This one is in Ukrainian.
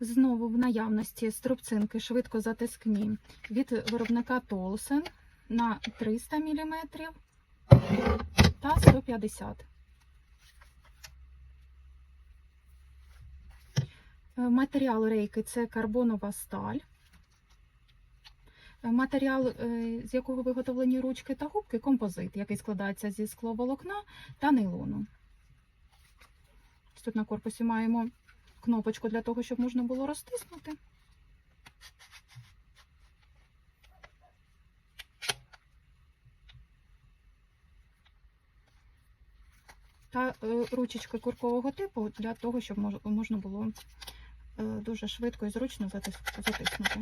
Знову в наявності струбцинки швидко затискні від виробника Толсен на 300 мм та 150 Е, Матеріал рейки це карбонова сталь. Матеріал, е, з якого виготовлені ручки та губки, композит, який складається зі скловолокна та нейлону. Тут на корпусі маємо кнопочку для того, щоб можна було розтиснути. Та е, ручечка куркового типу для того, щоб мож- можна було е, дуже швидко і зручно затис- затиснути.